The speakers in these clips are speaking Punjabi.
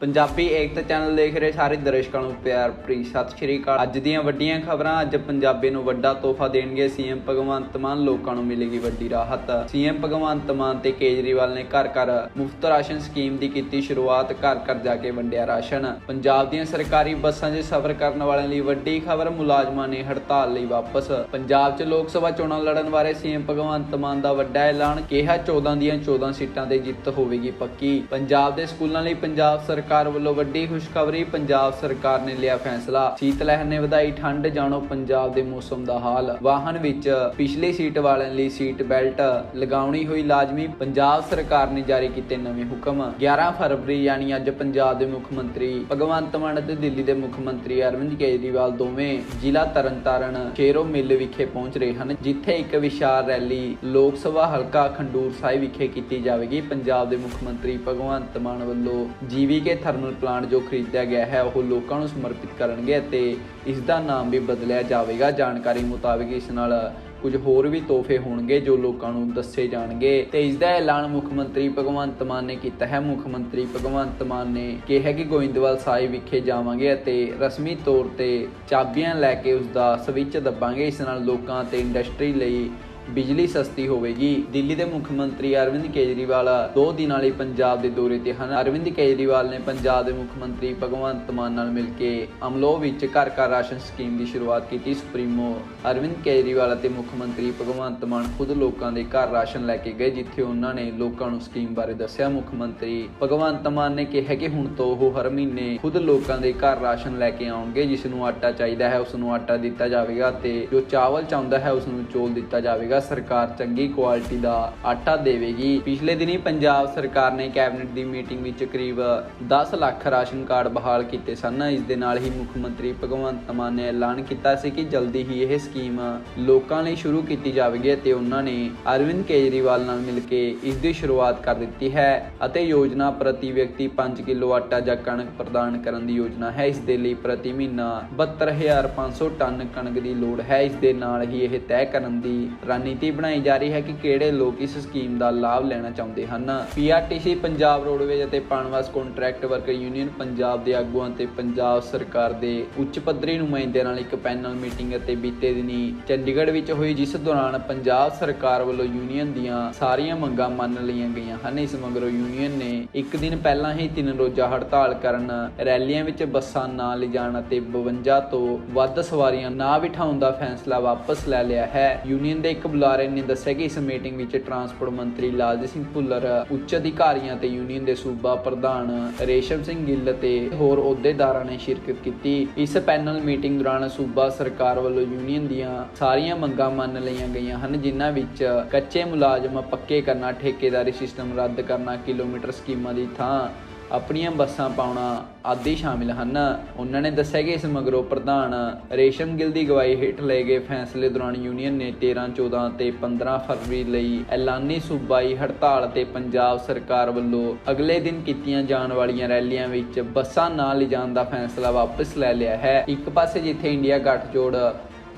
ਪੰਜਾਬੀ ਏਕਤਾ ਚੈਨਲ ਦੇਖ ਰਹੇ ਸਾਰੇ ਦਰਸ਼ਕਾਂ ਨੂੰ ਪਿਆਰ ਭਰੀ ਸਤਿ ਸ਼੍ਰੀ ਅਕਾਲ। ਅੱਜ ਦੀਆਂ ਵੱਡੀਆਂ ਖਬਰਾਂ, ਅੱਜ ਪੰਜਾਬੀ ਨੂੰ ਵੱਡਾ ਤੋਹਫਾ ਦੇਣਗੇ ਸੀਐਮ ਭਗਵੰਤ ਮਾਨ, ਲੋਕਾਂ ਨੂੰ ਮਿਲੇਗੀ ਵੱਡੀ ਰਾਹਤ। ਸੀਐਮ ਭਗਵੰਤ ਮਾਨ ਤੇ ਕੇਜਰੀਵਾਲ ਨੇ ਘਰ ਘਰ ਮੁਫਤ ਰਾਸ਼ਨ ਸਕੀਮ ਦੀ ਕੀਤੀ ਸ਼ੁਰੂਆਤ, ਘਰ ਘਰ ਜਾ ਕੇ ਵੰਡਿਆ ਰਾਸ਼ਨ। ਪੰਜਾਬ ਦੀਆਂ ਸਰਕਾਰੀ ਬੱਸਾਂ 'ਚ ਸਫ਼ਰ ਕਰਨ ਵਾਲਿਆਂ ਲਈ ਵੱਡੀ ਖਬਰ, ਮੁਲਾਜ਼ਮਾਂ ਨੇ ਹੜਤਾਲ ਲਈ ਵਾਪਸ। ਪੰਜਾਬ 'ਚ ਲੋਕ ਸਭਾ ਚੋਣਾਂ ਲੜਨ ਬਾਰੇ ਸੀਐਮ ਭਗਵੰਤ ਮਾਨ ਦਾ ਵੱਡਾ ਐਲਾਨ, ਕਿਹਾ 14 ਦੀਆਂ 14 ਸੀਟਾਂ ਤੇ ਜਿੱਤ ਹੋਵੇਗੀ ਪੱਕੀ। ਪੰਜਾਬ ਦੇ ਸਕੂਲਾਂ ਲਈ ਪੰਜਾਬ ਸਰਕਾਰ ਸਰਕਾਰ ਵੱਲੋਂ ਵੱਡੀ ਖੁਸ਼ਖਬਰੀ ਪੰਜਾਬ ਸਰਕਾਰ ਨੇ ਲਿਆ ਫੈਸਲਾ। ਸੀਤ ਲਹਿਰ ਨੇ ਵਧਾਈ, ਠੰਡ, ਜਾਣੋ ਪੰਜਾਬ ਦੇ ਮੌਸਮ ਦਾ ਹਾਲ। ਵਾਹਨ ਵਿੱਚ ਪਿਛਲੀ ਸੀਟ ਵਾਲਿਆਂ ਲਈ ਸੀਟ ਬੈਲਟ ਲਗਾਉਣੀ ਹੋਈ ਲਾਜ਼ਮੀ। ਪੰਜਾਬ ਸਰਕਾਰ ਨੇ ਜਾਰੀ ਕੀਤੇ ਨਵੇਂ ਹੁਕਮ। 11 ਫਰਵਰੀ, ਯਾਨੀ ਅੱਜ ਪੰਜਾਬ ਦੇ ਮੁੱਖ ਮੰਤਰੀ ਭਗਵੰਤ ਮਾਨ ਅਤੇ ਦਿੱਲੀ ਦੇ ਮੁੱਖ ਮੰਤਰੀ ਅਰਵਿੰਦ ਕੇਜਰੀਵਾਲ ਦੋਵੇਂ ਜ਼ਿਲ੍ਹਾ ਤਰਨਤਾਰਨ ਸ਼ੇਰੋ ਮਿੱਲ ਵਿਖੇ ਪਹੁੰਚ ਰਹੇ ਹਨ, ਜਿੱਥੇ ਇੱਕ ਵਿਸ਼ਾਲ ਰੈਲੀ ਲੋਕ ਸਭਾ ਹਲਕਾ ਖੰਡੂਰ ਸਾਹਿਬ ਵਿਖੇ ਕੀਤੀ ਜਾਵੇਗੀ। ਪੰਜਾਬ ਦੇ ਮੁੱਖ ਮੰਤਰੀ ਭਗਵੰਤ ਮਾਨ ਵੱਲੋਂ ਜੀਵੀਕੇ ਥਰਮਲ ਪਲਾਂਟ ਜੋ ਖਰੀਦਿਆ ਗਿਆ ਹੈ, ਉਹ ਲੋਕਾਂ ਨੂੰ ਸਮਰਪਿਤ ਕਰਨਗੇ ਅਤੇ ਇਸ ਦਾ ਨਾਮ ਵੀ ਬਦਲਿਆ ਜਾਵੇਗਾ। ਜਾਣਕਾਰੀ ਮੁਤਾਬਕ ਇਸ ਨਾਲ ਕੁਝ ਹੋਰ ਵੀ ਤੋਹਫੇ ਹੋਣਗੇ ਜੋ ਲੋਕਾਂ ਨੂੰ ਦੱਸੇ ਜਾਣਗੇ। ਤੇ ਇਸ ਦਾ ਐਲਾਨ ਮੁੱਖ ਮੰਤਰੀ ਭਗਵੰਤ ਮਾਨ ਨੇ ਕੀਤਾ ਹੈ। ਮੁੱਖ ਮੰਤਰੀ ਭਗਵੰਤ ਮਾਨ ਨੇ ਕਿਹਾ ਕਿ ਗੋਇੰਦਵਾਲ ਸਾਹਿਬ ਵਿਖੇ ਜਾਵਾਂਗੇ ਅਤੇ ਰਸਮੀ ਤੌਰ ਤੇ ਚਾਬੀਆਂ ਲੈ ਕੇ ਉਸ ਦਾ ਸਵਿੱਚ ਦੱਬਾਂਗੇ। ਇਸ ਨਾਲ ਲੋਕਾਂ ਤੇ ਇੰਡਸਟਰੀ ਲਈ ਬਿਜਲੀ ਸਸਤੀ ਹੋਵੇਗੀ। ਦਿੱਲੀ ਦੇ ਮੁੱਖ ਮੰਤਰੀ ਅਰਵਿੰਦ ਕੇਜਰੀਵਾਲ ਦੋ ਦਿਨਾਂ ਲਈ ਪੰਜਾਬ ਦੇ ਦੌਰੇ ਤੇ ਹਨ। ਅਰਵਿੰਦ ਕੇਜਰੀਵਾਲ ਨੇ ਪੰਜਾਬ ਦੇ ਮੁੱਖ ਮੰਤਰੀ ਭਗਵੰਤ ਮਾਨ ਨਾਲ ਮਿਲ ਕੇ ਅਮਲੋ ਵਿੱਚ ਘਰ ਘਰ ਰਾਸ਼ਨ ਸਕੀਮ ਦੀ ਸ਼ੁਰੂਆਤ ਕੀਤੀ। ਸੁਪਰੀਮੋ ਅਰਵਿੰਦ ਕੇਜਰੀਵਾਲ ਅਤੇ ਮੁੱਖ ਮੰਤਰੀ ਭਗਵੰਤ ਮਾਨ ਖੁਦ ਲੋਕਾਂ ਦੇ ਘਰ ਰਾਸ਼ਨ ਲੈ ਕੇ ਗਏ, ਜਿੱਥੇ ਉਹਨਾਂ ਨੇ ਲੋਕਾਂ ਨੂੰ ਸਕੀਮ ਬਾਰੇ ਦੱਸਿਆ। ਮੁੱਖ ਮੰਤਰੀ ਭਗਵੰਤ ਮਾਨ ਨੇ ਕਿਹਾ ਕਿ ਹੁਣ ਤੋਂ ਉਹ ਹਰ ਮਹੀਨੇ ਖੁਦ ਲੋਕਾਂ ਦੇ ਘਰ ਰਾਸ਼ਨ ਲੈ ਕੇ ਆਉਣਗੇ, ਜਿਸ ਨੂੰ ਆਟਾ ਚਾਹੀਦਾ ਹੈ, ਉਸ ਨੂੰ ਆਟਾ ਦਿੱਤਾ ਜਾਵੇਗਾ ਤੇ ਜੋ ਚਾਵਲ ਚਾਹੁੰਦਾ ਹੈ, ਉਸ ਨੂੰ ਚੌਲ ਦਿੱਤਾ ਜਾਵੇਗਾ। ਸਰਕਾਰ ਚੰਗੀ ਕੁਆਲਿਟੀ ਦਾ ਆਟਾ ਦੇਵੇਗੀ। ਪਿਛਲੇ ਦਿਨੀ ਪੰਜਾਬ ਸਰਕਾਰ ਨੇ ਕੈਬਨਿਟ ਦੀ ਮੀਟਿੰਗ ਵਿੱਚ ਕਰੀਬ 10 ਲੱਖ ਰਾਸ਼ਨ ਕਾਰਡ ਬਹਾਲ ਕੀਤੇ ਸਨ। ਇਸ ਦੇ ਨਾਲ ਹੀ ਮੁੱਖ ਮੰਤਰੀ ਭਗਵੰਤ ਮਾਨ ਨੇ ਐਲਾਨ ਕੀਤਾ ਸੀ ਕਿ ਜਲਦੀ ਹੀ ਇਹ ਸਕੀਮ ਲੋਕਾਂ ਲਈ ਸ਼ੁਰੂ ਕੀਤੀ ਜਾਵੇਗੀ ਅਤੇ ਉਹਨਾਂ ਨੇ ਅਰਵਿੰਦ ਕੇਜਰੀਵਾਲ ਨਾਲ ਮਿਲ ਕੇ ਇਸ ਦੀ ਸ਼ੁਰੂਆਤ ਕਰ ਦਿੱਤੀ ਹੈ ਅਤੇ ਯੋਜਨਾ ਪ੍ਰਤੀ ਵਿਅਕਤੀ 5 ਕਿਲੋ ਆਟਾ ਜਾਂ ਕਣਕ ਪ੍ਰਦਾਨ ਕਰਨ ਦੀ ਯੋਜਨਾ ਹੈ। ਇਸ ਦੇ ਲਈ ਪ੍ਰਤੀ ਮਹੀਨਾ 72500 ਟਨ ਕਣਕ ਦੀ ਲੋੜ ਹੈ। ਇਸ ਦੇ ਨਾਲ ਹੀ ਇਹ ਤੈਅ ਕਰਨ ਦੀ ਰਣਨੀਤੀ ਬਣਾਈ ਜਾ ਰਹੀ ਹੈ ਕਿ ਕਿਹੜੇ ਲੋਕ ਇਸ ਸਕੀਮ ਦਾ ਲਾਭ ਲੈਣਾ ਚਾਹੁੰਦੇ ਹਨ। ਪੀਆਰਟੀਸੀ ਪੰਜਾਬ ਰੋਡਵੇਜ਼ ਅਤੇ PUNBUS contract worker union Punjab ਦੇ ਆਗੂਆਂ ਤੇ ਪੰਜਾਬ ਸਰਕਾਰ ਦੇ ਉੱਚ ਪੱਧਰੀ ਨੁਮਾਇੰਦਿਆਂ ਨਾਲ ਇੱਕ ਪੈਨਲ ਮੀਟਿੰਗ ਅਤੇ ਬੀਤੇ ਦਿਨੀ ਚੰਡੀਗੜ੍ਹ ਵਿੱਚ ਹੋਈ, ਜਿਸ ਦੌਰਾਨ ਪੰਜਾਬ ਸਰਕਾਰ ਵੱਲੋਂ ਯੂਨੀਅਨ ਦੀਆਂ ਸਾਰੀਆਂ ਮੰਗਾਂ ਮੰਨ ਲਈਆਂ ਗਈਆਂ ਹਨ। ਇਸ ਮਗਰੋਂ ਯੂਨੀਅਨ ਨੇ ਇੱਕ ਦਿਨ ਪਹਿਲਾਂ ਹੀ ਤਿੰਨ ਰੋਜ਼ਾ ਹੜਤਾਲ ਕਰਨ ਰੈਲੀਆਂ ਵਿੱਚ ਬੱਸਾਂ ਨਾ ਲਿਜਾਣ ਅਤੇ 52 ਤੋਂ ਵੱਧ ਸਵਾਰੀਆਂ ਨਾ ਬਿਠਾਉਣ ਦਾ ਫੈਸਲਾ ਵਾਪਸ ਲੈ ਲਿਆ ਹੈ। ਯੂਨੀਅਨ ਦੇ ਇੱਕ ਬੁਲਾਰੇ ਨੇ ਦੱਸਿਆ ਕਿ ਇਸ ਮੀਟਿੰਗ ਵਿੱਚ ਟਰਾਂਸਪੋਰਟ ਮੰਤਰੀ ਲਾਲਜੀਤ ਸਿੰਘ ਭੁੱਲਰ, ਉੱਚ ਅਧਿਕਾਰੀਆਂ ਤੇ ਯੂਨੀਅਨ ਦੇ ਸੂਬਾ ਪ੍ਰਧਾਨ ਰੇਸ਼ਮ ਸਿੰਘ ਗਿੱਲ ਤੇ ਹੋਰ ਅਹੁਦੇਦਾਰਾਂ ਨੇ ਸ਼ਿਰਕਤ ਕੀਤੀ। ਇਸ ਪੈਨਲ ਮੀਟਿੰਗ ਦੌਰਾਨ ਸੂਬਾ ਸਰਕਾਰ ਵੱਲੋਂ ਯੂਨੀਅਨ ਦੀਆਂ ਸਾਰੀਆਂ ਮੰਗਾਂ ਮੰਨ ਲਈਆਂ ਗਈਆਂ ਹਨ, ਜਿਨ੍ਹਾਂ ਵਿੱਚ ਕੱਚੇ ਮੁਲਾਜ਼ਮ ਪੱਕੇ ਕਰਨਾ, ਠੇਕੇਦਾਰੀ ਸਿਸਟਮ ਰੱਦ ਕਰਨਾ, ਕਿਲੋਮੀਟਰ ਸਕੀਮਾਂ ਦੀ ਥਾਂ ਆਪਣੀਆਂ ਬੱਸਾਂ ਪਾਉਣਾ ਆਦਿ ਸ਼ਾਮਿਲ ਹਨ। ਉਹਨਾਂ ਨੇ ਦੱਸਿਆ ਕਿ ਇਸ ਮਗਰੋਂ ਪ੍ਰਧਾਨ ਰੇਸ਼ਮ ਗਿੱਲ ਦੀ ਗਵਾਹੀ ਹੇਠ ਲਏ ਗਏ ਫੈਸਲੇ ਦੌਰਾਨ ਯੂਨੀਅਨ ਨੇ 13 14 ਤੇ 15 ਫਰਵਰੀ ਲਈ ਐਲਾਨੀ ਸੂਬਾਈ ਹੜਤਾਲ ਤੇ ਪੰਜਾਬ ਸਰਕਾਰ ਵੱਲੋਂ ਅਗਲੇ ਦਿਨ ਕੀਤੀਆਂ ਜਾਣ ਵਾਲੀਆਂ ਰੈਲੀਆਂ ਵਿੱਚ ਬੱਸਾਂ ਨਾ ਲਿਜਾਣ ਦਾ ਫੈਸਲਾ ਵਾਪਸ ਲੈ ਲਿਆ ਹੈ। ਇੱਕ ਪਾਸੇ ਜਿੱਥੇ ਇੰਡੀਆ ਗੱਠਜੋੜ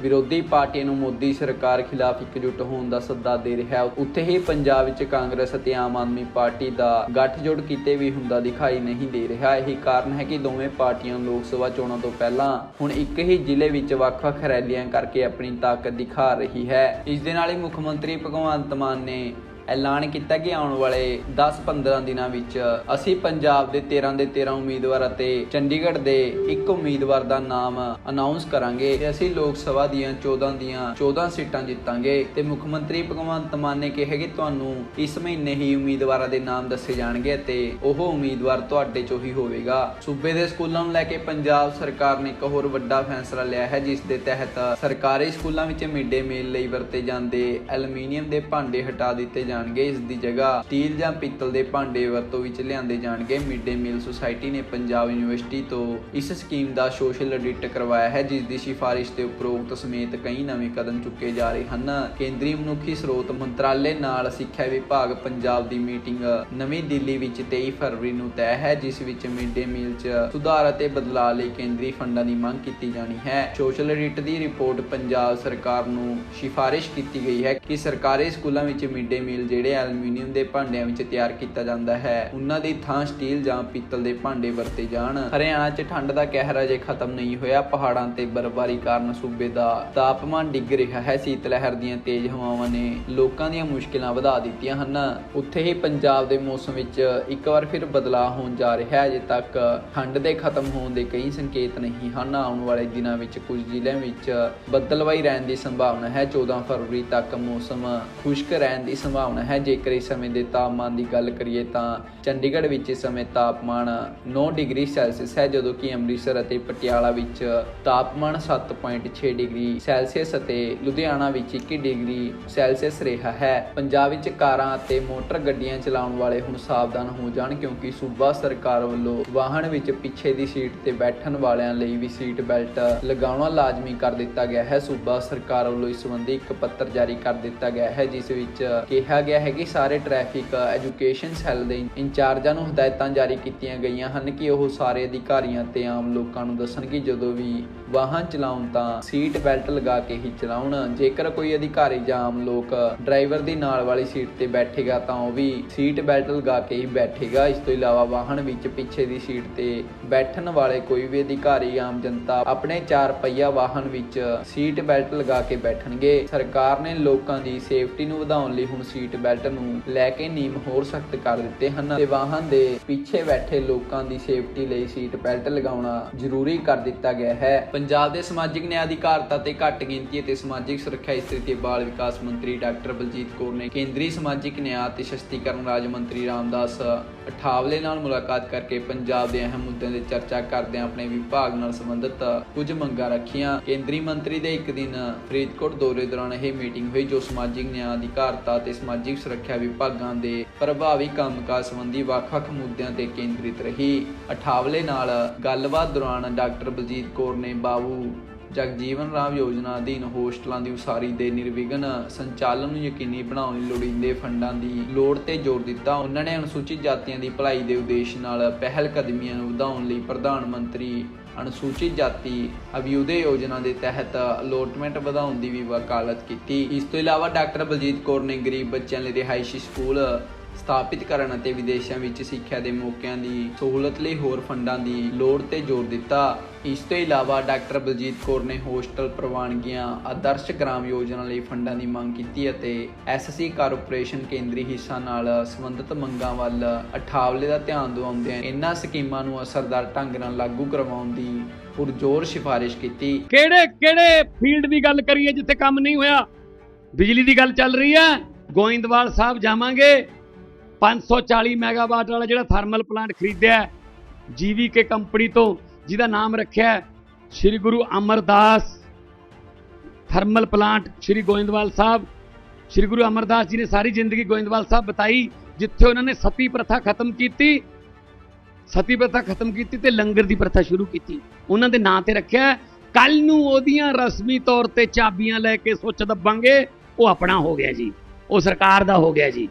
ਵਿਰੋਧੀ ਪਾਰਟੀਆਂ ਨੂੰ ਮੋਦੀ ਸਰਕਾਰ ਖਿਲਾਫ ਇਕਜੁੱਟ ਹੋਣ ਦਾ ਸੱਦਾ ਦੇ ਰਿਹਾ। ਹੈ ਉੱਥੇ ਹੀ ਪੰਜਾਬ ਵਿੱਚ ਕਾਂਗਰਸ ਅਤੇ ਆਮ ਆਦਮੀ ਪਾਰਟੀ ਦਾ ਗੱਠਜੋੜ ਕਿਤੇ ਵੀ ਹੁੰਦਾ ਦਿਖਾਈ ਨਹੀਂ ਦੇ ਰਿਹਾ। ਇਹੀ ਕਾਰਨ ਹੈ ਕਿ ਦੋਵੇਂ ਪਾਰਟੀਆਂ ਲੋਕ ਸਭਾ ਚੋਣਾਂ ਤੋਂ ਪਹਿਲਾਂ ਹੁਣ ਇੱਕ ਹੀ ਜ਼ਿਲ੍ਹੇ ਵਿੱਚ ਵੱਖ-ਵੱਖ ਰੈਲੀਆਂ ਕਰਕੇ ਆਪਣੀ ਤਾਕਤ ਦਿਖਾ ਰਹੀ ਹੈ। ਇਸ ਦੇ ਨਾਲ ਹੀ ਮੁੱਖ ਮੰਤਰੀ ਭਗਵੰਤ ਮਾਨ ਨੇ ਐਲਾਨ ਕੀਤਾ ਕਿ ਆਉਣ ਵਾਲੇ 10-15 ਦਿਨਾਂ ਵਿੱਚ ਅਸੀਂ ਪੰਜਾਬ ਦੇ 13 ਦੇ 13 ਉਮੀਦਵਾਰ ਅਤੇ ਚੰਡੀਗੜ੍ਹ ਦੇ ਇੱਕ ਉਮੀਦਵਾਰ ਦਾ ਨਾਮ ਅਨਾਉਂਸ ਕਰਾਂਗੇ ਤੇ ਅਸੀਂ ਲੋਕ ਸਭਾ ਦੀਆਂ 14 ਦੀਆਂ 14 ਸੀਟਾਂ ਜਿੱਤਾਂਗੇ ਤੇ ਮੁੱਖ ਮੰਤਰੀ ਭਗਵੰਤ ਮਾਨ ਨੇ ਕਿਹਾ ਕਿ ਤੁਹਾਨੂੰ ਇਸ ਮਹੀਨੇ ਹੀ ਉਮੀਦਵਾਰਾਂ ਦੇ ਨਾਮ ਦੱਸੇ ਜਾਣਗੇ ਅਤੇ ਉਹ ਉਮੀਦਵਾਰ ਤੁਹਾਡੇ ਚੋਂ ਹੀ ਹੋਵੇਗਾ। ਸੂਬੇ ਦੇ ਸਕੂਲਾਂ ਨੂੰ ਲੈ ਕੇ ਪੰਜਾਬ ਸਰਕਾਰ ਨੇ ਇੱਕ ਹੋਰ ਵੱਡਾ ਫੈਸਲਾ ਲਿਆ ਹੈ, ਜਿਸ ਦੇ ਤਹਿਤ ਸਰਕਾਰੀ ਸਕੂਲਾਂ ਵਿੱਚ ਮਿਡ-ਡੇ ਮੀਲ ਲਈ ਵਰਤੇ ਜਾਂਦੇ ਐਲੂਮੀਨੀਅਮ ਦੇ ਭਾਂਡੇ ਹਟਾ ਦਿੱਤੇ ਜਾਣਗੇ ਇਸ ਦੀ ਜਗ੍ਹਾ ਸਟੀਲ ਜਾਂ ਪਿੱਤਲ ਦੇ ਭਾਂਡੇ ਵਰਤੋਂ ਵਿੱਚ ਲਿਆਂਦੇ ਜਾਣਗੇ। ਮਿਡ-ਡੇ ਮੀਲ ਸੁਸਾਇਟੀ ਨੇ ਪੰਜਾਬ ਯੂਨੀਵਰਸਿਟੀ ਤੋਂ ਇਸ ਸਕੀਮ ਦਾ ਸੋਸ਼ਲ ਆਡਿਟ ਕਰਵਾਇਆ ਹੈ ਜਿਸ ਦੀ ਸਿਫਾਰਿਸ਼ ਤੇ ਉਪਰੋਕਤ ਸਮੇਤ ਕਈ ਨਵੇਂ ਕਦਮ ਚੁੱਕੇ ਜਾ ਰਹੇ ਹਨ। ਕੇਂਦਰੀ ਮਨੁੱਖੀ ਸਰੋਤ ਮੰਤਰਾਲੇ ਨਾਲ ਸਿੱਖਿਆ ਵਿਭਾਗ ਪੰਜਾਬ ਦੀ ਮੀਟਿੰਗ ਨਵੀਂ ਦਿੱਲੀ ਵਿੱਚ 23 ਫਰਵਰੀ ਨੂੰ ਤੈਅ ਹੈ, ਜਿਸ ਵਿੱਚ ਮਿਡ-ਡੇ ਮੀਲ 'ਚ ਸੁਧਾਰ ਅਤੇ ਬਦਲਾਅ ਲਈ ਕੇਂਦਰੀ ਫੰਡਾਂ ਦੀ ਮੰਗ ਕੀਤੀ ਜਾਣੀ ਹੈ। ਸੋਸ਼ਲ ਅਡਿਟ ਦੀ ਰਿਪੋਰਟ ਪੰਜਾਬ ਸਰਕਾਰ ਨੂੰ ਸਿਫਾਰਿਸ਼ ਕੀਤੀ ਗਈ ਹੈ ਕਿ ਸਰਕਾਰੀ ਸਕੂਲਾਂ ਵਿੱਚ ਮਿਡ-ਡੇ ਮੀਲ ਜਿਹੜੇ ਐਲੂਮੀਨੀਅਮ ਦੇ ਭਾਂਡਿਆਂ ਵਿੱਚ ਤਿਆਰ ਕੀਤਾ ਜਾਂਦਾ ਹੈ, ਉਹਨਾਂ ਦੀ ਥਾਂ ਸਟੀਲ ਜਾਂ ਪਿੱਤਲ ਦੇ ਭਾਂਡੇ ਵਰਤੇ ਜਾਣ। ਹਰਿਆਣਾ 'ਚ ਠੰਡ ਦਾ ਕਹਿਰ ਅਜੇ ਖਤਮ ਨਹੀਂ ਹੋਇਆ, ਪਹਾੜਾਂ ਤੇ ਬਰਫ਼ਬਾਰੀ ਕਾਰਨ ਸੂਬੇ ਦਾ ਤਾਪਮਾਨ ਡਿੱਗ ਰਿਹਾ ਹੈ ਸੀਤ ਲਹਿਰ ਦੀਆਂ ਤੇਜ਼ ਹਵਾਵਾਂ ਨੇ ਲੋਕਾਂ ਦੀਆਂ ਮੁਸ਼ਕਿਲਾਂ ਵਧਾ ਦਿੱਤੀਆਂ ਹਨ। ਉੱਥੇ ਹੀ ਪੰਜਾਬ ਦੇ ਮੌਸਮ ਵਿੱਚ ਇੱਕ ਵਾਰ ਫਿਰ ਬਦਲਾਅ ਹੋਣ ਜਾ ਰਿਹਾ ਹੈ, ਅਜੇ ਤੱਕ ਠੰਡ ਦੇ ਖਤਮ ਹੋਣ ਦੇ ਕਈ ਸੰਕੇਤ ਨਹੀਂ ਹਨ। ਆਉਣ ਵਾਲੇ ਦਿਨਾਂ ਵਿੱਚ ਕੁਝ ਜ਼ਿਲ੍ਹਿਆਂ ਵਿੱਚ ਬੱਦਲਵਾਈ ਰਹਿਣ ਦੀ ਸੰਭਾਵਨਾ ਹੈ 14 ਫਰਵਰੀ ਤੱਕ ਮੌਸਮ ਖੁਸ਼ਕ ਰਹਿਣ ਦੀ ਸੰਭਾਵਨਾ ਹੈ। ਜੇਕਰ ਇਸ ਸਮੇਂ ਦੇ ਤਾਪਮਾਨ ਦੀ ਗੱਲ ਕਰੀਏ ਤਾਂ ਚੰਡੀਗੜ੍ਹ ਵਿੱਚ ਇਸ ਸਮੇਂ ਤਾਪਮਾਨ 9 ਡਿਗਰੀ ਸੈਲਸੀਅਸ ਹੈ, ਜਦੋਂ ਕਿ ਅੰਮ੍ਰਿਤਸਰ ਅਤੇ ਪਟਿਆਲਾ ਵਿੱਚ ਤਾਪਮਾਨ 7.6 ਡਿਗਰੀ ਸੈਲਸੀਅਸ ਅਤੇ ਲੁਧਿਆਣਾ ਵਿੱਚ 21 ਡਿਗਰੀ ਸੈਲਸੀਅਸ ਰਿਹਾ ਹੈ। ਪੰਜਾਬ ਵਿੱਚ ਕਾਰਾਂ ਅਤੇ ਮੋਟਰ ਗੱਡੀਆਂ ਚਲਾਉਣ ਵਾਲੇ ਹੁਣ ਸਾਵਧਾਨ ਹੋ ਜਾਣ, ਕਿਉਂਕਿ ਸੂਬਾ ਸਰਕਾਰ ਵੱਲੋਂ ਵਾਹਨ ਵਿੱਚ ਪਿੱਛੇ ਦੀ ਸੀਟ ਤੇ ਬੈਠਣ ਵਾਲਿਆਂ ਲਈ ਵੀ ਸੀਟ ਬੈਲਟ ਲਗਾਉਣਾ ਲਾਜ਼ਮੀ ਕਰ ਦਿੱਤਾ ਗਿਆ ਹੈ। ਸੂਬਾ ਸਰਕਾਰ ਵੱਲੋਂ ਇਸ ਸੰਬੰਧੀ ਇੱਕ ਪੱਤਰ ਜਾਰੀ ਕਰ ਦਿੱਤਾ ਗਿਆ ਹੈ, ਜਿਸ ਵਿੱਚ ਕਿਹਾ ਗਿਆ ਹੈ ਕਿ ਸਾਰੇ ਟ੍ਰੈਫਿਕ ਐਜੂਕੇਸ਼ਨ ਸੈੱਲ ਦੇ ਇੰਚਾਰਜਾਂ ਨੂੰ ਹਦਾਇਤਾਂ ਜਾਰੀ ਕੀਤੀਆਂ ਗਈਆਂ ਹਨ ਕਿ ਉਹ ਸਾਰੇ ਅਧਿਕਾਰੀਆਂ ਤੇ ਆਮ ਲੋਕਾਂ ਨੂੰ ਦੱਸਣ ਕਿ ਜਦੋਂ ਵੀ ਵਾਹਨ ਚਲਾਉਣ ਤਾਂ ਸੀਟ ਬੈਲਟ ਲਗਾ ਕੇ ਹੀ ਚਲਾਉਣ। ਜੇਕਰ ਕੋਈ ਅਧਿਕਾਰੀ ਜਾਂ ਆਮ ਲੋਕ ਡਰਾਈਵਰ ਦੀ ਨਾਲ ਵਾਲੀ ਸੀਟ ਤੇ ਬੈਠੇਗਾ ਤਾਂ ਉਹ ਵੀ ਸੀਟ ਬੈਲਟ ਲਗਾ ਕੇ ਹੀ ਬੈਠੇਗਾ। ਇਸ ਤੋਂ ਇਲਾਵਾ ਵਾਹਨ ਵਿੱਚ ਪਿੱਛੇ ਦੀ ਸੀਟ ਤੇ ਬੈਠਣ ਵਾਲੇ ਕੋਈ ਵੀ ਅਧਿਕਾਰੀ, ਆਮ ਜਨਤਾ ਆਪਣੇ ਚਾਰ ਪਹੀਆ ਵਾਹਨ ਵਿੱਚ ਸੀਟ ਬੈਲਟ ਲਗਾ ਕੇ ਬੈਠਣਗੇ। ਸਰਕਾਰ ਨੇ ਲੋਕਾਂ ਦੀ ਸੇਫਟੀ ਨੂੰ ਵਧਾਉਣ ਲਈ ਹੁਣ ਸੀਟ ਬੈਲਟ ਨੂੰ ਲੈ ਕੇ ਨਿਯਮ ਹੋਰ ਸਖਤ ਕਰ ਦਿੱਤੇ ਹਨ ਤੇ ਵਾਹਨ ਦੇ ਪਿੱਛੇ ਬੈਠੇ ਲੋਕਾਂ ਦੀ ਸੇਫਟੀ ਲਈ ਸੀਟ ਬੈਲਟ ਲਗਾਉਣਾ ਜ਼ਰੂਰੀ ਕਰ ਦਿੱਤਾ ਗਿਆ ਹੈ। ਪੰਜਾਬ ਦੇ ਸਮਾਜਿਕ ਨਿਆਂ ਅਧਿਕਾਰਤਾ ਤੇ ਘੱਟ ਗਿਣਤੀ ਅਤੇ ਸਮਾਜਿਕ ਸੁਰੱਖਿਆ ਇਸਤਰੀ ਤੇ ਬਾਲ ਵਿਕਾਸ ਮੰਤਰੀ ਡਾਕਟਰ ਬਲਜੀਤ ਕੌਰ ਨੇ ਕੇਂਦਰੀ ਸਮਾਜਿਕ ਨਿਆਂ ਤੇ ਸਸ਼ਕਤੀਕਰਨ ਰਾਜ ਮੰਤਰੀ ਰਾਮਦਾਸ ਅਠਾਵਲੇ ਨਾਲ ਮੁਲਾਕਾਤ ਕਰਕੇ ਪੰਜਾਬ ਦੇ ਅਹਿਮ ਮੁੱਦਿਆਂ ਤੇ ਚਰਚਾ ਕਰਦਿਆਂ ਆਪਣੇ ਵਿਭਾਗ ਨਾਲ ਸੰਬੰਧਿਤ ਕੁਝ ਮੰਗਾਂ ਰੱਖੀਆਂ। ਕੇਂਦਰੀ ਮੰਤਰੀ ਦੇ ਇੱਕ ਦਿਨ ਫਰੀਦਕੋਟ ਦੌਰੇ ਦੌਰਾਨ ਇਹ ਮੀਟਿੰਗ ਹੋਈ ਜੋ ਸਮਾਜਿਕ ਨਿਆਂ ਅਧਿਕਾਰਤਾ ਤੇ ਸਮਾਜਿਕ ਸੁਰੱਖਿਆ ਵਿਭਾਗਾਂ ਦੇ ਪ੍ਰਭਾਵੀ ਕੰਮਕਾਜ ਸੰਬੰਧੀ ਵੱਖ-ਵੱਖ ਮੁੱਦਿਆਂ ਤੇ ਕੇਂਦਰਿਤ ਰਹੀ। ਅਠਾਵਲੇ ਨਾਲ ਗੱਲਬਾਤ ਦੌਰਾਨ ਡਾਕਟਰ ਬਲਜੀਤ ਕੌਰ ਨੇ ਬਾਬੂ ਜਗਜੀਵਨ ਰਾਮ ਯੋਜਨਾ ਅਧੀਨ ਹੋਸਟਲਾਂ ਦੀ ਉਸਾਰੀ ਦੇ ਨਿਰਵਿਘਨ ਸੰਚਾਲਨ ਨੂੰ ਯਕੀਨੀ ਬਣਾਉਣ ਲਈ ਲੋੜੀਂਦੇ ਫੰਡਾਂ ਦੀ ਲੋੜ ਤੇ ਜ਼ੋਰ ਦਿੱਤਾ। ਉਹਨਾਂ ਨੇ ਅਨੁਸੂਚਿਤ ਜਾਤੀਆਂ ਦੀ ਭਲਾਈ ਦੇ ਉਦੇਸ਼ ਨਾਲ ਪਹਿਲ ਕਦਮੀਆਂ ਨੂੰ ਵਧਾਉਣ ਲਈ ਪ੍ਰਧਾਨ ਮੰਤਰੀ ਅਨੁਸੂਚਿਤ ਜਾਤੀ ਅਭਿਉਦੈ ਯੋਜਨਾ ਦੇ ਤਹਿਤ ਅਲੋਟਮੈਂਟ ਵਧਾਉਣ ਦੀ ਵੀ ਵਕਾਲਤ ਕੀਤੀ। ਇਸ ਤੋਂ ਇਲਾਵਾ ਡਾਕਟਰ ਬਲਜੀਤ ਕੌਰ ਨੇ ਗਰੀਬ ਬੱਚਿਆਂ ਲਈ ਰਿਹਾਇਸ਼ੀ ਸਕੂਲ ਸਥਾਪਿਤ ਕਰਨ ਅਤੇ ਵਿਦੇਸ਼ਾਂ ਵਿੱਚ ਸਿੱਖਿਆ ਦੇ ਮੌਕਿਆਂ ਦੀ ਸਹੂਲਤ ਲਈ ਹੋਰ ਫੰਡਾਂ ਦੀ ਲੋੜ ਤੇ ਜ਼ੋਰ ਦਿੱਤਾ। ਇਸ ਤੋਂ ਇਲਾਵਾ ਡਾਕਟਰ ਬਲਜੀਤ ਕੌਰ ਨੇ ਹੋਸਟਲ ਪ੍ਰਵਾਨਗੀਆਂ, ਆਦਰਸ਼ ਗ੍ਰਾਮ ਯੋਜਨਾ ਲਈ ਫੰਡਾਂ ਦੀ ਮੰਗ ਕੀਤੀ ਅਤੇ ਐਸਸੀ ਕਾਰਪੋਰੇਸ਼ਨ ਕੇਂਦਰੀ ਹਿੱਸਾ ਨਾਲ ਸੰਬੰਧਿਤ ਮੰਗਾਂ ਵੱਲ ਅਠਾਵਲੇ ਦਾ ਧਿਆਨ ਦਿਵਾਉਂਦਿਆਂ ਇਹਨਾਂ ਸਕੀਮਾਂ ਨੂੰ ਅਸਰਦਾਰ ਢੰਗ ਨਾਲ ਲਾਗੂ ਕਰਵਾਉਣ ਦੀ ਪੁਰਜ਼ੋਰ ਸਿਫਾਰਿਸ਼ ਕੀਤੀ। ਕਿਹੜੇ ਕਿਹੜੇ ਫੀਲਡ ਦੀ ਗੱਲ ਕਰੀਏ ਜਿੱਥੇ ਕੰਮ ਨਹੀਂ ਹੋਇਆ? ਬਿਜਲੀ ਦੀ ਗੱਲ ਚੱਲ ਰਹੀ ਹੈ। ਗੋਇੰਦਵਾਲ ਸਾਹਿਬ ਜਾਵਾਂਗੇ। 540 ਮੈਗਾਵਾਟ ਵਾਲਾ ਜਿਹੜਾ ਥਰਮਲ ਪਲਾਂਟ ਖਰੀਦਿਆ ਜੀਵੀਕੇ ਕੰਪਨੀ ਤੋਂ, ਜਿਹਦਾ ਨਾਮ ਰੱਖਿਆ ਸ੍ਰੀ ਗੁਰੂ ਅਮਰਦਾਸ ਥਰਮਲ ਪਲਾਂਟ, ਸ੍ਰੀ ਗੋਇੰਦਵਾਲ ਸਾਹਿਬ। ਸ੍ਰੀ ਗੁਰੂ ਅਮਰਦਾਸ ਜੀ ਨੇ ਸਾਰੀ ਜ਼ਿੰਦਗੀ ਗੋਇੰਦਵਾਲ ਸਾਹਿਬ ਬਤਾਈ, ਜਿੱਥੇ ਉਹਨਾਂ ਨੇ ਸਤੀ ਪ੍ਰਥਾ ਖਤਮ ਕੀਤੀ। ਸਤੀ ਪ੍ਰਥਾ ਖਤਮ ਕੀਤੀ ਤੇ ਲੰਗਰ ਦੀ ਪ੍ਰਥਾ ਸ਼ੁਰੂ ਕੀਤੀ। ਉਹਨਾਂ ਦੇ ਨਾਂ ਤੇ ਰੱਖਿਆ ਕੱਲ ਨੂੰ ਉਹਦੀਆਂ ਰਸਮੀ ਤੌਰ ਤੇ ਚਾਬੀਆਂ ਲੈ ਕੇ ਸੋਚ ਦੱਬਾਂਗੇ, ਉਹ ਆਪਣਾ ਹੋ ਗਿਆ ਜੀ। ਉਹ ਸਰਕਾਰ ਦਾ ਹੋ ਗਿਆ ਜੀ।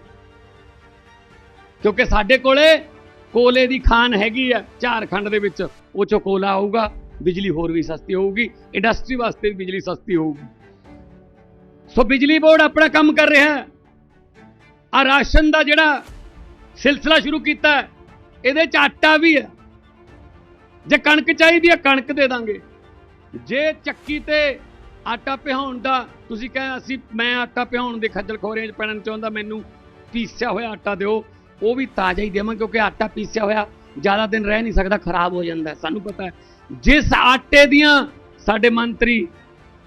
ਕਿਉਂਕਿ ਸਾਡੇ ਕੋਲੇ ਕੋਲੇ ਦੀ ਖਾਨ ਹੈਗੀ ਆ ਝਾਰਖੰਡ ਦੇ ਵਿੱਚ ਉਹ ਚੋਂ ਕੋਲਾ ਆਊਗਾ, ਬਿਜਲੀ ਹੋਰ ਵੀ ਸਸਤੀ ਹੋਊਗੀ, ਇੰਡਸਟਰੀ ਵਾਸਤੇ ਵੀ ਬਿਜਲੀ ਸਸਤੀ ਹੋਊਗੀ। ਸੋ ਬਿਜਲੀ ਬੋਰਡ ਆਪਣਾ ਕੰਮ ਕਰ ਰਿਹਾ ਹੈ। ਆ ਰਾਸ਼ਨ ਦਾ ਜਿਹੜਾ ਸਿਲਸਿਲਾ ਸ਼ੁਰੂ ਕੀਤਾ ਇਹਦੇ ਚ ਆਟਾ ਵੀ ਹੈ। ਜੇ ਕਣਕ ਚਾਹੀਦੀ ਹੈ, ਕਣਕ ਦੇ ਦਾਂਗੇ। ਜੇ ਚੱਕੀ ਤੇ ਆਟਾ ਪਿਹਾਉਣ ਦਾ, ਤੁਸੀਂ ਕਹੇ ਅਸੀਂ, ਮੈਂ ਆਟਾ ਪਿਹਾਉਣ ਦੇ ਖੱਜਲ ਖੋਰਿਆਂ 'ਚ ਪੈਣਾ ਚਾਹੁੰਦਾ, ਮੈਨੂੰ ਪੀਸਿਆ ਹੋਇਆ ਆਟਾ ਦਿਓ। ਉਹ ਵੀ ਤਾਜ਼ਾ ਹੀ ਦੇਵਾਂ ਕਿਉਂਕਿ ਆਟਾ ਪੀਸਿਆ ਹੋਇਆ, ਜ਼ਿਆਦਾ ਦਿਨ ਰਹਿ ਨਹੀਂ ਸਕਦਾ, ਖਰਾਬ ਹੋ ਜਾਂਦਾ ਸਾਨੂੰ ਪਤਾ ਜਿਸ ਆਟੇ ਦੀਆਂ ਸਾਡੇ ਮੰਤਰੀ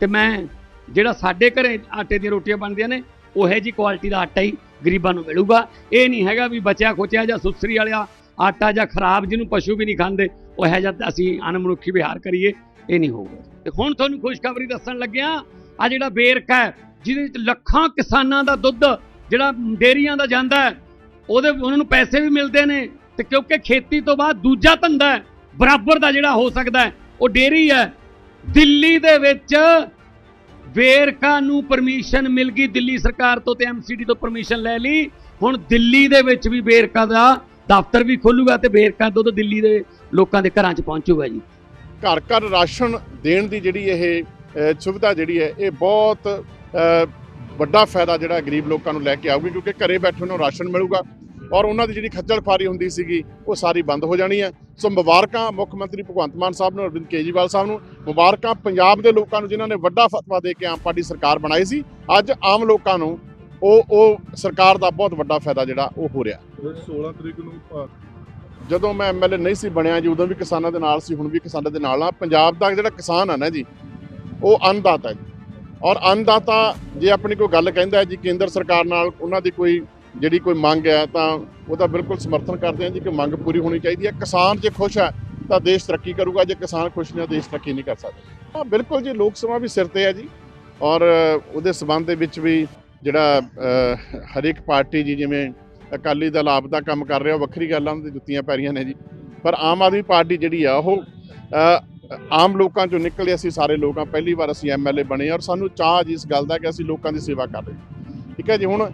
ਤੇ ਮੈਂ, ਜਿਹੜਾ ਸਾਡੇ ਘਰੇ ਆਟੇ ਦੀਆਂ ਰੋਟੀਆਂ ਬਣਦੀਆਂ ਨੇ, ਉਹ ਹੈ ਜੀ ਕੁਆਲਿਟੀ ਦਾ ਆਟਾ ਹੀ ਗਰੀਬਾਂ ਨੂੰ ਮਿਲੂਗਾ। ਇਹ ਨਹੀਂ ਹੈਗਾ ਵੀ ਬਚਿਆ ਖੋਚਿਆ ਜਾਂ ਸੁਸਰੀ ਵਾਲਿਆ ਆਟਾ ਜਾਂ ਖਰਾਬ ਜਿਹਨੂੰ ਪਸ਼ੂ ਵੀ ਨਹੀਂ ਖਾਂਦੇ, ਉਹ ਹੈ ਜਦ ਅਸੀਂ ਅਨਮਨੁੱਖੀ ਵਿਹਾਰ ਕਰੀਏ, ਇਹ ਨਹੀਂ ਹੋਊਗਾ। ਤੇ ਹੁਣ ਤੁਹਾਨੂੰ ਖੁਸ਼ਖਬਰੀ ਦੱਸਣ ਲੱਗਿਆ ਆ ਜਿਹੜਾ ਵੇਰਕਾ ਹੈ, ਜਿਹਦੇ ਵਿੱਚ ਲੱਖਾਂ ਕਿਸਾਨਾਂ ਦਾ ਦੁੱਧ, ਜਿਹੜਾ ਡੇਰੀਆਂ ਦਾ ਜਾਂਦਾ ਹੈ ਉਹਦੇ ਉਹਨਾਂ ਨੂੰ ਪੈਸੇ ਵੀ ਮਿਲਦੇ ਨੇ ਤੇ ਕਿਉਂਕਿ ਖੇਤੀ ਤੋਂ ਬਾਅਦ ਦੂਜਾ ਧੰਦਾ ਹੈ, ਬਰਾਬਰ ਦਾ ਜਿਹੜਾ ਹੋ ਸਕਦਾ ਹੈ, ਉਹ ਡੇਰੀ ਹੈ। ਦਿੱਲੀ ਦੇ ਵਿੱਚ ਵੇਰਕਾ ਨੂੰ ਪਰਮਿਸ਼ਨ ਮਿਲ ਗਈ ਦਿੱਲੀ ਸਰਕਾਰ ਤੋਂ ਤੇ ਐਮਸੀਡੀ ਤੋਂ ਪਰਮਿਸ਼ਨ ਲੈ ਲਈ। ਹੁਣ ਦਿੱਲੀ ਦੇ ਵਿੱਚ ਵੀ ਵੇਰਕਾ ਦਾ ਦਫ਼ਤਰ ਵੀ ਖੋਲੂਗਾ ਤੇ ਵੇਰਕਾ ਦੁੱਧ ਦਿੱਲੀ ਦੇ ਲੋਕਾਂ ਦੇ ਘਰਾਂ 'ਚ ਪਹੁੰਚੂਗਾ ਜੀ। ਘਰ ਘਰ ਰਾਸ਼ਨ ਦੇਣ ਦੀ ਜਿਹੜੀ ਇਹ ਸੁਵਿਧਾ ਜਿਹੜੀ ਹੈ, ਇਹ ਬਹੁਤ ਵੱਡਾ ਫਾਇਦਾ ਜਿਹੜਾ ਗਰੀਬ ਲੋਕਾਂ ਨੂੰ ਲੈ ਕੇ ਆਊਗੀ ਕਿਉਂਕਿ ਘਰੇ ਬੈਠੇ ਨੂੰ ਰਾਸ਼ਨ ਮਿਲੂਗਾ ਔਰ ਉਹਨਾਂ ਦੀ ਜਿਹੜੀ ਖੱਜਲ ਖੁਆਰੀ ਹੁੰਦੀ ਸੀਗੀ ਉਹ ਸਾਰੀ ਬੰਦ ਹੋ ਜਾਣੀ ਹੈ। ਸੋ ਮੁਬਾਰਕਾਂ ਮੁੱਖ ਮੰਤਰੀ ਭਗਵੰਤ ਮਾਨ ਸਾਹਿਬ ਨੂੰ ਅਰਵਿੰਦ ਕੇਜਰੀਵਾਲ ਸਾਹਿਬ ਨੂੰ ਮੁਬਾਰਕਾਂ ਪੰਜਾਬ ਦੇ ਲੋਕਾਂ ਨੂੰ ਜਿਨ੍ਹਾਂ ਨੇ ਵੱਡਾ ਫਤਵਾ ਦੇ ਕੇ ਆਮ ਪਾਰਟੀ ਸਰਕਾਰ ਬਣਾਈ ਸੀ। ਅੱਜ ਆਮ ਲੋਕਾਂ ਨੂੰ ਉਹ ਉਹ ਸਰਕਾਰ ਦਾ ਬਹੁਤ ਵੱਡਾ ਫਾਇਦਾ ਜਿਹੜਾ ਉਹ ਹੋ ਰਿਹਾ। 16 ਤਰੀਕ ਨੂੰ ਜਦੋਂ ਮੈਂ ਐਮਐਲਏ ਨਹੀਂ ਸੀ ਬਣਿਆ ਜੀ ਉਦੋਂ ਵੀ ਕਿਸਾਨਾਂ ਦੇ ਨਾਲ ਸੀ ਹੁਣ ਵੀ ਕਿਸਾਨਾਂ ਦੇ ਨਾਲ ਆ ਪੰਜਾਬ ਦਾ ਜਿਹੜਾ ਕਿਸਾਨ ਆ ਨਾ ਜੀ ਉਹ ਅੰਨਦਾਤਾ ਹੈ। ਔਰ ਅੰਨਦਾਤਾ ਜੇ ਆਪਣੀ ਕੋਈ ਗੱਲ ਕਹਿੰਦਾ ਜੀ ਕੇਂਦਰ ਸਰਕਾਰ ਨਾਲ ਉਹਨਾਂ ਦੀ ਕੋਈ ਜਿਹੜੀ ਕੋਈ ਮੰਗ ਹੈ ਤਾਂ ਉਹਦਾ ਬਿਲਕੁਲ ਸਮਰਥਨ ਕਰਦੇ ਹਾਂ ਜੀ ਕਿ ਮੰਗ ਪੂਰੀ ਹੋਣੀ ਚਾਹੀਦੀ ਹੈ। ਕਿਸਾਨ ਜੇ ਖੁਸ਼ ਹੈ ਤਾਂ ਦੇਸ਼ ਤਰੱਕੀ ਕਰੂਗਾ। ਜੇ ਕਿਸਾਨ ਖੁਸ਼ ਨਹੀਂ ਦੇਸ਼ ਤਰੱਕੀ ਨਹੀਂ ਕਰ ਸਕਦਾ। ਹਾਂ ਬਿਲਕੁਲ ਜੀ ਲੋਕ ਸਭਾ ਵੀ ਸਿਰ ਤੇ ਹੈ ਜੀ। ਔਰ ਉਹਦੇ ਸਬੰਧ ਦੇ ਵਿੱਚ ਵੀ ਜਿਹੜਾ ਅਹ, ਹਰੇਕ ਪਾਰਟੀ ਜੀ ਜਿਵੇਂ ਅਕਾਲੀ ਦਲ ਆਪ ਦਾ ਕੰਮ ਕਰ ਰਿਹਾ ਉਹ ਵੱਖਰੀ ਗੱਲ ਉਹਨਾਂ ਦੀ ਜੁੱਤੀਆਂ ਪੈ ਰਹੀਆਂ ਨੇ ਜੀ। ਪਰ ਆਮ ਆਦਮੀ ਪਾਰਟੀ ਜਿਹੜੀ ਆ ਉਹ ਆਮ ਲੋਕਾਂ ਚੋਂ ਨਿਕਲੇ ਅਸੀਂ ਸਾਰੇ ਲੋਕਾਂ ਪਹਿਲੀ ਵਾਰ ਅਸੀਂ ਐਮਐਲਏ ਬਣੇ ਔਰ ਸਾਨੂੰ ਚਾਹ ਜੀ ਇਸ ਗੱਲ ਦਾ ਕਿ ਅਸੀਂ ਲੋਕਾਂ ਦੀ ਸੇਵਾ ਕਰ ਰਹੇ ਠੀਕ ਹੈ ਜੀ, ਹੁਣ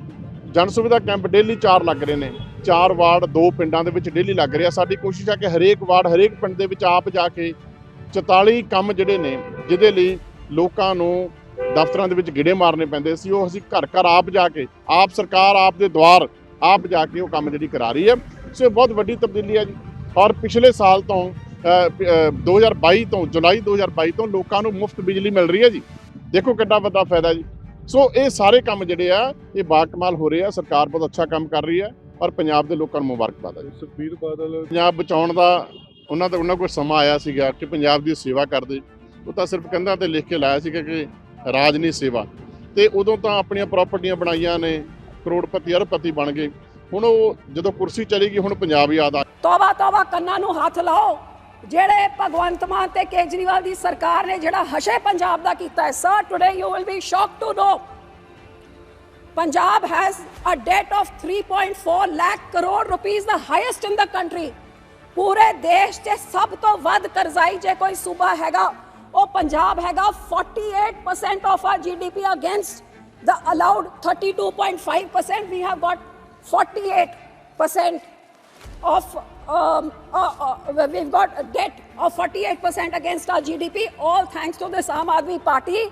ਜਨ ਸੁਵਿਧਾ ਕੈਂਪ ਡੇਲੀ ਚਾਰ ਲੱਗ ਰਹੇ ਨੇ। ਚਾਰ ਵਾਰਡ, ਦੋ ਪਿੰਡਾਂ ਦੇ ਵਿੱਚ ਡੇਲੀ ਲੱਗ ਰਿਹਾ। ਸਾਡੀ ਕੋਸ਼ਿਸ਼ ਹੈ ਕਿ ਹਰੇਕ ਵਾਰਡ, ਹਰੇਕ ਪਿੰਡ ਦੇ ਵਿੱਚ ਆਪ ਜਾ ਕੇ 44 ਕੰਮ ਜਿਹੜੇ ਨੇ, ਜਿਹਦੇ ਲਈ ਲੋਕਾਂ ਨੂੰ ਦਫ਼ਤਰਾਂ ਦੇ ਵਿੱਚ ਗਿੜੇ ਮਾਰਨੇ ਪੈਂਦੇ ਸੀ, ਉਹ ਅਸੀਂ ਘਰ ਘਰ ਆਪ ਜਾ ਕੇ, ਆਪ ਸਰਕਾਰ, ਆਪ ਦੇ ਦੁਆਰ ਆਪ ਜਾ ਕੇ ਉਹ ਕੰਮ ਜਿਹੜੀ ਕਰਾ ਰਹੀ ਹੈ। ਸੋ ਇਹ ਬਹੁਤ ਵੱਡੀ ਤਬਦੀਲੀ ਹੈ ਜੀ। ਔਰ ਪਿਛਲੇ ਸਾਲ ਤੋਂ 2022 ਤੋਂ ਜੁਲਾਈ 2022 ਤੋਂ ਲੋਕਾਂ ਨੂੰ ਮੁਫਤ ਬਿਜਲੀ ਮਿਲ ਰਹੀ ਹੈ ਜੀ। ਦੇਖੋ ਕਿੰਨਾ ਵੱਡਾ ਫਾਇਦਾ ਜੀ। ਸੋ ਇਹ ਸਾਰੇ ਕੰਮ ਜਿਹੜੇ ਆ ਇਹ ਬਾਕਮਾਲ ਹੋ ਰਹੇ ਆ ਸਰਕਾਰ ਬਹੁਤ ਅੱਛਾ ਕੰਮ ਕਰ ਰਹੀ ਹੈ ਔਰ ਪੰਜਾਬ ਦੇ ਲੋਕਾਂ ਨੂੰ ਮੁਬਾਰਕਬਾਦ ਹੈ ਜੀ। ਸੁਖਬੀਰ ਬਾਦਲ ਪੰਜਾਬ ਬਚਾਉਣ ਦਾ ਉਹਨਾਂ ਦਾ ਉਹਨਾਂ ਕੋਲ ਸਮਾਂ ਆਇਆ ਸੀਗਾ ਕਿ ਪੰਜਾਬ ਦੀ ਸੇਵਾ ਕਰਦੇ। ਉਹ ਤਾਂ ਸਿਰਫ ਕੰਧਾਂ ਤੇ ਲਿਖ ਕੇ ਲਾਇਆ ਸੀਗਾ ਕਿ ਰਾਜ ਨਹੀਂ ਸੇਵਾ। ਤੇ ਉਦੋਂ ਤਾਂ ਆਪਣੀਆਂ ਪ੍ਰਾਪਰਟੀਆਂ ਬਣਾਈਆਂ ਨੇ ਕਰੋੜਪਤੀ ਅਰਬਪਤੀ ਬਣ ਗਏ। ਹੁਣ ਉਹ ਜਦੋਂ ਕੁਰਸੀ ਚਲੀ ਗਈ ਹੁਣ ਪੰਜਾਬ ਯਾਦ ਆ ਤੋਬਾ ਤੋਬਾ ਕੰਨਾਂ ਨੂੰ ਹੱਥ ਲਾਓ। ਜਿਹੜੇ ਭਗਵੰਤ ਮਾਨ ਤੇ ਕੇਜਰੀਵਾਲ ਦੀ ਸਰਕਾਰ ਨੇ ਜਿਹੜਾ ਹਸ਼ੇ ਪੰਜਾਬ ਦਾ ਕੀਤਾ ਹੈ sir today you will be shock to know Punjab has a debt of 3.4 lakh crore rupees the highest in the country ਪੂਰੇ ਦੇਸ਼ 'ਚ ਸਭ ਤੋਂ ਵੱਧ ਕਰਜ਼ਾਈ ਜੇ ਕੋਈ ਸੂਬਾ ਹੈਗਾ, ਉਹ ਪੰਜਾਬ ਹੈਗਾ 48% of our GDP against the allowed 32.5% we have got 48% of um, uh, uh, we've got a debt of 48% against our GDP, all thanks to this Aam Aadmi party.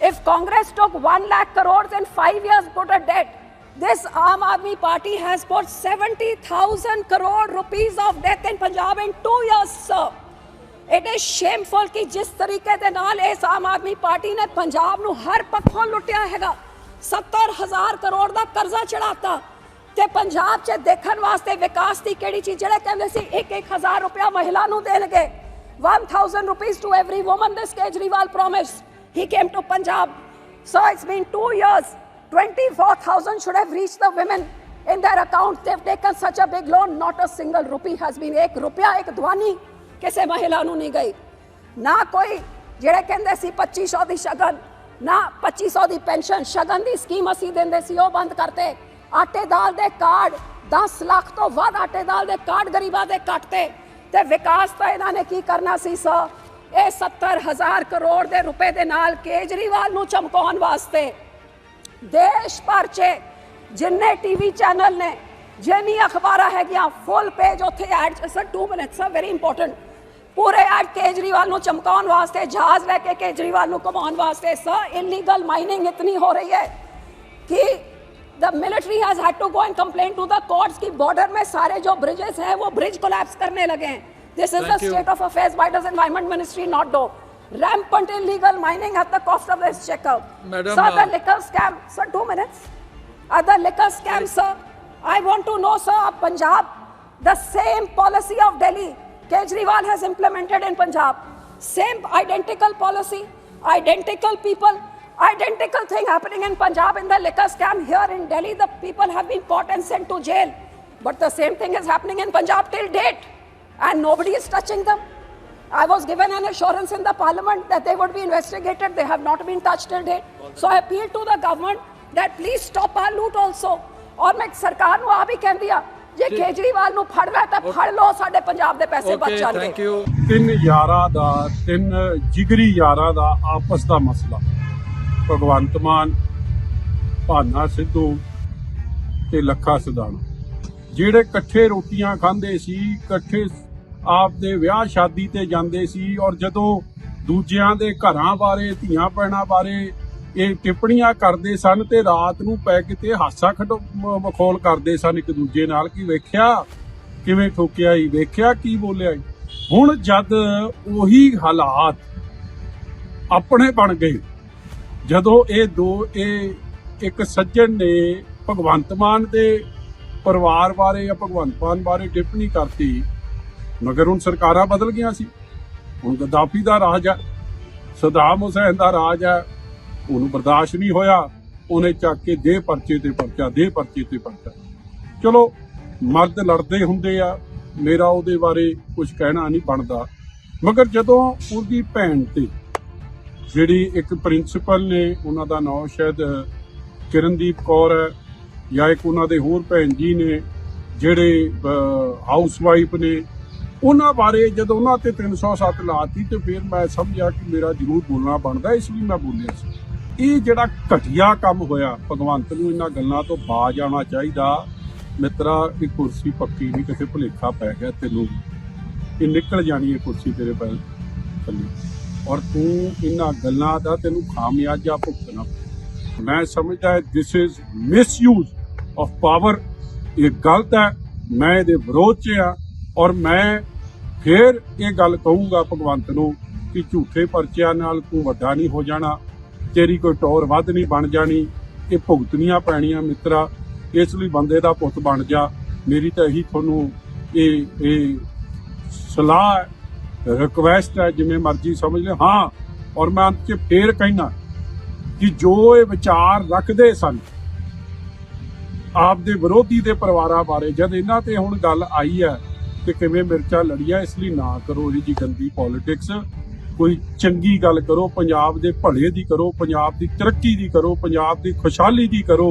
If Congress took 1 lakh crores in five years, put a debt, this Aam Aadmi party has put 70,000 crore rupees of debt in Punjab in two years, sir. It is shameful ਕਿ ਜਿਸ ਤਰੀਕੇ ਦੇ ਨਾਲ ਇਸ ਆਮ ਆਦਮੀ ਪਾਰਟੀ ਨੇ ਪੰਜਾਬ ਨੂੰ ਹਰ ਪੱਖੋਂ ਲੁੱਟਿਆ ਹੈਗਾ 70000 ਕਰੋੜ ਦਾ ਕਰਜ਼ਾ ਚੜਾਤਾ ਤੇ ਪੰਜਾਬ 'ਚ ਦੇਖਣ ਵਾਸਤੇ ਵਿਕਾਸ ਦੀ ਕਿਹੜੀ ਚੀਜ਼ ਜਿਹੜਾ ਕਹਿੰਦੇ ਸੀ 1-1000 ਰੁਪਿਆ ਮਹਿਲਾ ਨੂੰ ਦੇਣਗੇ 1000 rupees to every woman this Kejriwal promise he came to Punjab so it's been 2 years 24000 should have reach the woman in their account they've taken such a big loan not a single rupee has been ek rupiya ek dwani ਕਿਸੇ ਮਹਿਲਾ ਨੂੰ ਨਹੀਂ ਗਈ ਨਾ ਕੋਈ ਜਿਹੜੇ ਕਹਿੰਦੇ ਸੀ 2500 ਦੀ ਸ਼ਗਨ ਨਾ 2500 ਦੀ ਪੈਨਸ਼ਨ ਸ਼ਗਨ ਦੀ ਸਕੀਮ ਅਸੀਂ ਦਿੰਦੇ ਸੀ ਉਹ ਬੰਦ ਕਰਤੇ ਆਟੇ ਦਾਲ ਦੇ ਕਾਰਡ 10 ਲੱਖ ਤੋਂ ਵੱਧ ਆਟੇ ਦਾਲ ਦੇ ਕਾਰਡ ਗਰੀਬਾਂ ਦੇ ਕੱਟਤੇ ਤੇ। ਵਿਕਾਸ ਤਾਂ ਇਹਨਾਂ ਨੇ ਕੀ ਕਰਨਾ ਸੀ, ਸਰ? ਇਹ 70000 ਕਰੋੜ ਦੇ ਰੁਪਏ ਦੇ ਨਾਲ ਕੇਜਰੀਵਾਲ ਨੂੰ ਚਮਕਾਉਣ ਵਾਸਤੇ ਦੇਸ਼ ਭਰ 'ਚ ਜਿੰਨੇ ਟੀਵੀ ਚੈਨਲ ਨੇ ਜਿੰਨੀ ਅਖਬਾਰਾਂ ਹੈਗੀਆਂ ਫੁੱਲ ਪੇਜ ਉੱਥੇ ad sir 2 minutes a very important ਪੂਰੇ ਐਡ ਕੇਜਰੀਵਾਲ ਨੂੰ ਚਮਕਾਉਣ ਵਾਸਤੇ, ਜਹਾਜ਼ ਲੈ ਕੇ ਕੇਜਰੀਵਾਲ ਨੂੰ ਕਮਾਉਣ ਵਾਸਤੇ, ਸਰ ਇਲੀਗਲ ਮਾਈਨਿੰਗ ਇਤਨੀ ਹੋ ਰਹੀ ਹੈ ਕਿ the military has had to go and complain to the courts कि border में सारे जो bridges हैं वो bridge collapse करने लगे हैं this is the state of affairs why does environment ministry not do rampant illegal mining at the cost of this checkup Madam, sir the uh, liquor scam sir two minutes uh, the liquor scam sir i want to know sir punjab the same policy of delhi kejriwal has implemented in punjab same identical policy identical people Identical thing happening in punjab in the liquor scam here in delhi the people have been caught and sent to jail but the same thing is happening in punjab till date and nobody is touching them I was given an assurance in the parliament that they would be investigated. They have not been touched till date. So I appeal to the government that please stop our loot also. ਔਰ ਮੈਂ ਸਰਕਾਰ ਨੂੰ ਆ ਵੀ ਕਹਿੰਦੀ ਆ ਜੇ ਕੇਜਰੀਵਾਲ ਨੂੰ ਫੜਨਾ ਤਾਂ ਫੜ ਲਓ ਸਾਡੇ ਪੰਜਾਬ ਦੇ ਪੈਸੇ ਬਚ ਓਕੇ ਜਾਣਗੇ ਥੈਂਕ ਯੂ ਤਿੰਨ ਯਾਰਾਂ ਦਾ ਤਿੰਨ ਜਿਗਰੀ ਯਾਰਾਂ ਦਾ ਆਪਸ ਦਾ ਮਸਲਾ ਭਗਵੰਤ ਮਾਨ, ਭਾਨਾ ਸਿੱਧੂ ਤੇ ਲੱਖਾ ਸਦਾਣਾ ਜਿਹੜੇ ਇਕੱਠੇ ਰੋਟੀਆਂ ਖਾਂਦੇ ਸੀ, ਇਕੱਠੇ ਆਪ ਦੇ ਵਿਆਹ ਸ਼ਾਦੀ ਤੇ ਜਾਂਦੇ ਸੀ ਔਰ ਜਦੋਂ ਦੂਜਿਆਂ ਦੇ ਘਰਾਂ ਬਾਰੇ, ਧੀਆਂ ਭੈਣਾਂ ਬਾਰੇ ਇਹ ਟਿੱਪਣੀਆਂ ਕਰਦੇ ਸਨ ਤੇ ਰਾਤ ਨੂੰ ਪੈ ਕਿਤੇ ਹਾਸਾ ਖਟੋ, ਮ- ਮਖੌਲ ਕਰਦੇ ਸਨ ਇੱਕ ਦੂਜੇ ਨਾਲ, ਕਿ ਵੇਖਿਆ ਕਿਵੇਂ ਠੋਕਿਆ ਹੀ ਵੇਖਿਆ ਕੀ ਬੋਲਿਆ ਈ ਹੁਣ ਜਦ ਉਹੀ ਹਾਲਾਤ ਆਪਣੇ ਬਣ ਗਏ ਜਦੋਂ ਇਹ ਦੋ, ਇਹ ਇੱਕ ਸੱਜਣ ਨੇ ਭਗਵੰਤ ਮਾਨ ਦੇ ਪਰਿਵਾਰ ਬਾਰੇ ਜਾਂ ਭਗਵੰਤ ਮਾਨ ਬਾਰੇ ਟਿੱਪਣੀ ਕਰਤੀ, ਮਗਰ ਹੁਣ ਸਰਕਾਰਾਂ ਬਦਲ ਗਈਆਂ ਸੀ। ਹੁਣ ਗਦਾਫੀ ਦਾ ਰਾਜ ਹੈ, ਸਦਾਮ ਹੁਸੈਨ ਦਾ ਰਾਜ ਹੈ, ਉਹਨੂੰ ਬਰਦਾਸ਼ਤ ਨਹੀਂ ਹੋਇਆ। ਉਹਨੇ ਚੱਕ ਕੇ ਦੇ ਪਰਚੇ ਤੇ ਪਰਚਾ, ਦੇ ਪਰਚੇ ਤੇ ਪਰਚਾ। ਚਲੋ, ਮਰਦ ਲੜਦੇ ਹੁੰਦੇ ਆ, ਮੇਰਾ ਉਹਦੇ ਬਾਰੇ ਕੁਝ ਕਹਿਣਾ ਨਹੀਂ ਬਣਦਾ। ਮਗਰ ਜਦੋਂ ਉਹਦੀ ਭੈਣ ਤੇ ਜਿਹੜੀ ਇੱਕ ਪ੍ਰਿੰਸੀਪਲ ਨੇ ਉਹਨਾਂ ਦਾ ਨਾਮ ਸ਼ਾਇਦ ਕਿਰਨਦੀਪ ਕੌਰ ਹੈ, ਜਾਂ ਇੱਕ ਉਹਨਾਂ ਦੇ ਹੋਰ ਭੈਣ ਜੀ ਨੇ, ਜਿਹੜੇ ਹਾਊਸਵਾਈਫ ਨੇ, ਉਹਨਾਂ ਬਾਰੇ ਜਦੋਂ ਉਹਨਾਂ ਤੇ 307 ਲਾਤੀ ਤੇ ਫਿਰ ਮੈਂ ਸਮਝਿਆ ਕਿ ਮੇਰਾ ਜ਼ਰੂਰ ਬੋਲਣਾ ਬਣਦਾ, ਇਸ ਲਈ ਮੈਂ ਬੋਲਿਆ ਸੀ। ਇਹ ਜਿਹੜਾ ਘਟੀਆ ਕੰਮ ਹੋਇਆ, ਭਗਵੰਤ ਨੂੰ ਇਹਨਾਂ ਗੱਲਾਂ ਤੋਂ ਬਾਜ ਆਉਣਾ ਚਾਹੀਦਾ। ਮਿੱਤਰਾ, ਇਹ ਕੁਰਸੀ ਪੱਕੀ ਨਹੀਂ, ਕਿਸੇ ਭੁਲੇਖਾ ਪੈ ਗਿਆ ਤੈਨੂੰ। ਇਹ ਨਿਕਲ ਜਾਣੀ ਹੈ ਕੁਰਸੀ ਤੇਰੇ ਪੈਰ ਥੱਲੇ। ਔਰ ਤੂੰ ਇਹਨਾਂ ਗੱਲਾਂ ਦਾ ਤੈਨੂੰ ਖਾਮਿਆਜਾ ਭੁਗਤਣਾ ਮੈਂ ਸਮਝਦਾ this is misuse of power ਇਹ ਗਲਤ ਹੈ, ਮੈਂ ਇਹਦੇ ਵਿਰੋਧ 'ਚ ਆ ਔਰ ਮੈਂ ਫਿਰ ਇਹ ਗੱਲ ਕਹੂੰਗਾ ਭਗਵੰਤ ਨੂੰ ਕਿ ਝੂਠੇ ਪਰਚਿਆਂ ਨਾਲ ਤੂੰ ਵੱਡਾ ਨਹੀਂ ਹੋ ਜਾਣਾ, ਤੇਰੀ ਕੋਈ ਟੌਰ ਵੱਧ ਨਹੀਂ ਬਣ ਜਾਣੀ, ਇਹ ਭੁਗਤਣੀਆਂ ਪੈਣੀਆਂ ਮਿੱਤਰਾ, ਇਸ ਲਈ ਬੰਦੇ ਦਾ ਪੁੱਤ ਬਣ ਜਾ। ਮੇਰੀ ਤਾਂ ਇਹੀ ਤੁਹਾਨੂੰ ਇਹ ਇਹ ਸਲਾਹ ਹੈ ਰਿਕਵੈਸਟ ਹੈ, ਜਿਵੇਂ ਮਰਜ਼ੀ ਸਮਝ ਲੈ। ਹਾਂ, ਔਰ ਮੈਂ ਅੰਤ 'ਚ ਫੇਰ ਕਹਿਣਾ ਕਿ ਜੋ ਇਹ ਵਿਚਾਰ ਰੱਖਦੇ ਸਨ ਆਪ ਦੇ ਵਿਰੋਧੀ ਦੇ ਪਰਿਵਾਰਾਂ ਬਾਰੇ, ਜਦ ਇਹਨਾਂ ਤੇ ਹੁਣ ਗੱਲ ਆਈ ਹੈ ਕਿ ਕਿਵੇਂ ਮਿਰਚਾਂ ਲੜੀਆਂ, ਇਸ ਲਈ ਨਾ ਕਰੋ ਇਹ ਜੀ ਗੰਦੀ ਪੋਲਿਟਿਕਸ ਕੋਈ ਚੰਗੀ ਗੱਲ ਕਰੋ, ਪੰਜਾਬ ਦੇ ਭਲੇ ਦੀ ਕਰੋ, ਪੰਜਾਬ ਦੀ ਤਰੱਕੀ ਦੀ ਕਰੋ, ਪੰਜਾਬ ਦੀ ਖੁਸ਼ਹਾਲੀ ਦੀ ਕਰੋ।